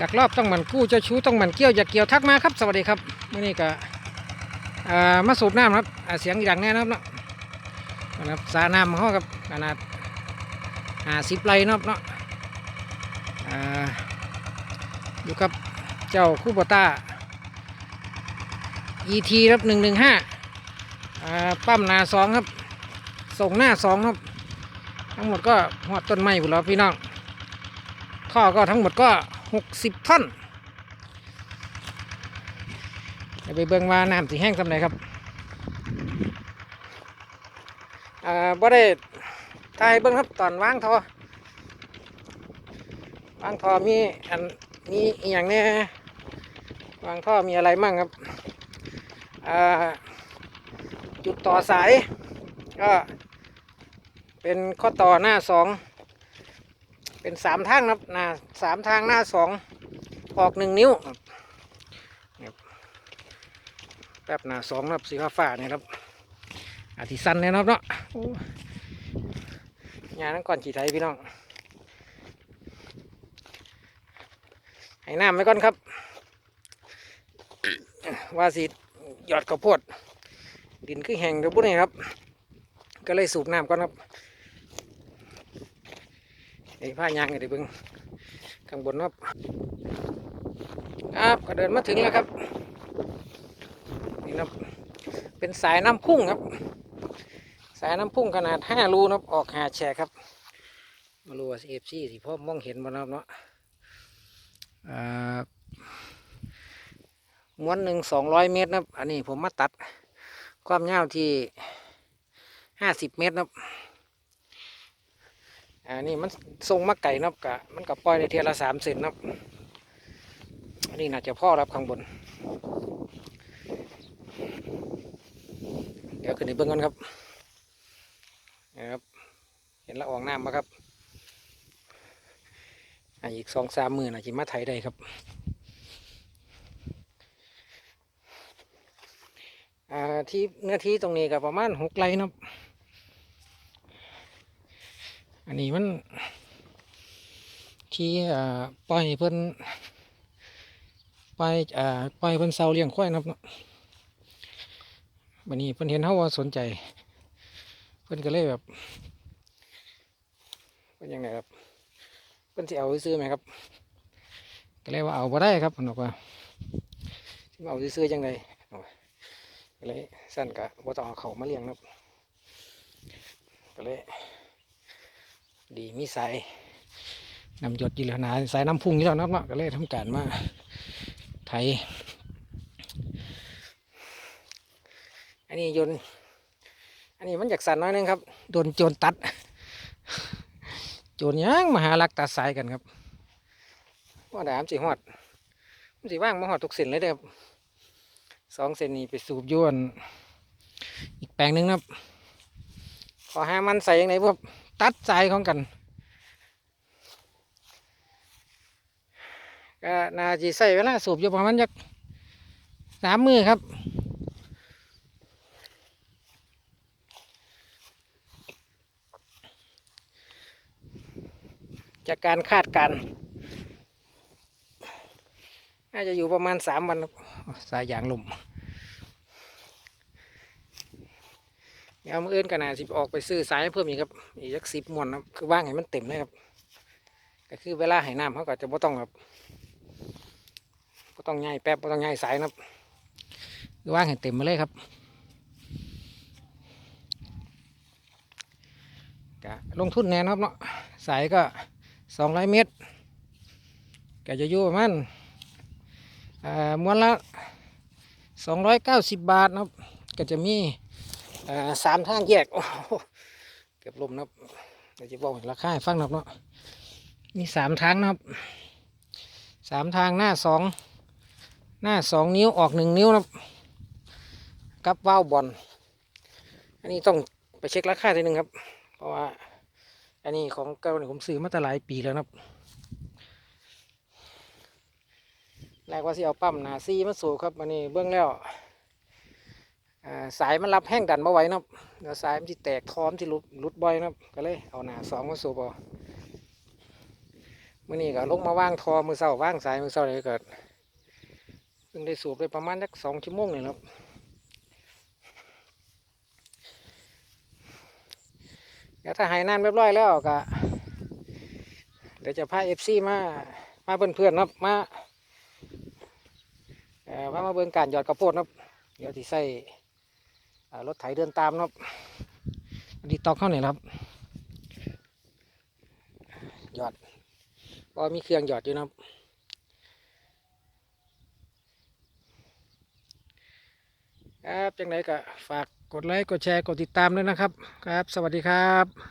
ดักรอบต้องหมันกู้เจ้าชู้ต้องหมันเกี้ยวอย่าเกี่ยวทักมาครับ สวัสดีครับมื่อนี้ก็มาสูบน้ำครับเสียงดังแน่นะครับเนาะนะครับสาน้ำของเขาครับขนาดห้าสิบไร่เนาะเนาะอยู่กับเจ้าคูบต้า ET ครับหนึ่งหนึ่งห้าปั๊มนาสองครับ ส่งหน้าสองครับ ทั้งหมดก็หอดต้นไม้หมดแล้วพี่น้องท่อก็ทั้งหมดก็ หกสิบท่อนเดี๋ยวไปเบิ่งว่าน้ำสีแห้งทำไรครับอ่าบ่ได้ถ่ายเบิ่งครับตอนวางทอวางทอมีอันมีอย่างเนี้วางท่อมีอะไรมั่งครับอ่าจุดต่อสายก็เป็นข้อต่อหน้าสอง เป็นสามทางนะครับหน้าสามทางหน้าสองออกหนึ่งนิ้วแป๊บหน้าสองนะครับสีฟ้าฟ้าเนี่ยครับอาทิสันเนี่ยนะครับเนาะโอ้ยานั่งก่อนขี่ไทยพี่น้องให้น้ำไว้ก่อนครับ ว่าสิหยอดข้าวโพดดินคือแห้งเดี๋ยวปุ๊บนี่ครับ ก็เลยสูบน้ำก่อนครับ ไอ้ผ้ายางไงเดียวเบิ่งข้างบนครับครับก็เดินมาถึงแล้วครับนี่ครับเป็นสายน้ำพุ่งครับ สายน้ำพุ่งขนาดห้ารูนะครับออกหาแฉกครับมารูว่าเอฟซีสิพ่อมองเห็นบ่นะครับเนาะอ่าม้วนหนึ่งสองร้อยเมตรนะอันนี้ผมมาตัดความยาวที่ห้าสิบเมตรนะ อันนี้มันทรงมาไก่นับกะมันกับปล่อยในเทียละสามเซนนับอันนี้น่าจะพ่อรับข้างบน เดี๋ยวขึ้นไปเบื้องกันครับนะครับ เห็นละอองน้ำมาครับอีกสองสามมื่นอาจจะมาไถได้ครับอ่าที่เนื้อที่ตรงนี้ก็ประมาณหกไร่นะครับ อันนี้มัน ที่ปล่อยเพิ่อนปล่อยปล่อยเพิ่อนเซาเลี้ยงควายนะครับเนาะวันนี้เพิ่อนเห็นเขาว่าสนใจ เพิ่อนก็เลยแบบเป็นยังไงครับเพิ่อนสิเอาซื้อไหมครับ ก็เลยว่าเอาบ่ได้ครับเพิ่นบอกว่าสิมาเอาซื้อจังไดเอาก็เลยสั้นกะบ่ต้องเอาเขามาเลี้ยงนะครับก็เลย ดีมีสายนำหยดอยู่แล้วนะสายน้ำพุ่งอยู่แล้วนะครับเนาะก็เลยทำการมาไถอันนี้โยนอันนี้มันอยากสั่นน้อยนึงครับโดนโจรตัด โจรย่างมาหาลักตัดสายกันครับว่าดามสิหอดมันสิว่างมาหอดทุกเส้นเลยเด้อครับสองเส้นนี้ไปสูบอยวนอีกแปลงหนึงครับ ขอหามันใส่ยังไงพวก ตัดสายของกันก็นาจะใส่เวลาสูบอยู่ประมาณจักสามมือครับ จากการคาดการณ์น่าจะอยู่ประมาณสามวันสายยางลุ่ม เดี๋ยวมื่ออื่นกันนะสิออกไปซื้อสายเพิ่มอีกครับอีกสักสิบมวนครับคือว่างให้มันเต็มเลยครับก็คือเวลาให้น้ำเขาก็จะไม่ต้องแบบก็ต้องง่ายแป๊บก็ต้องง่ายสายนะครับว่างให้เต็มมาเลยครับก็ลงทุนแน่นะครับเนาะสายก็สองร้อยเมตรก็จะอยู่ประมาณอ่ามวนละสองร้อยเก้าสิบบาทนะครับก็จะมี สามทางแยกเกือบลมนะครับเดี๋ยวจะบอกราคาให้ฟังนะครับเนาะมีสามทางนะครับสามทางหน้าสองหน้าสองนิ้วออกหนึ่งนิ้วนะครับกับว่าวบอลอันนี้ต้องไปเช็คราคาทีหนึ่งครับ เพราะว่า อันนี้ของเก่าเนี่ยผมซื้อมาตั้งหลายปีแล้วนะครับแรกว่าสิเอาปั๊มหนาซีมาสูบครับอันนี้เบื้องแล้ว สายมันรับแห้งดันมาไว้นะครับเดี๋ยวสายมันที่แตกท้อมที่หลุดหลุดบ่อยนะครับก็เลยเอาหนาสองมาสูบเอามื่อนี้ก็ลงมาว่างทอมือเศร้าว่างสายมือเศร้าเลยเกิดเพิ่งได้สูบได้ประมาณสักสองชั่วโมงนี่ครับเดี๋ยวถ้าหายน้ำเรียบร้อยแล้วก็เดี๋ยวจะพาเอฟซีมา มาเพื่อนๆครับมาเอ่อมามาเบิ่งการหยอดกระโพดครับเดี๋ยวที่ใส่ รถไถเดินตามครับดีตอกเข้าหน่อยครับหยอดก็มีเครื่องหยอดอยู่นะครับครับจังไรก็ฝากกดไลค์กดแชร์กดติดตามด้วยนะครับ ครับ สวัสดีครับ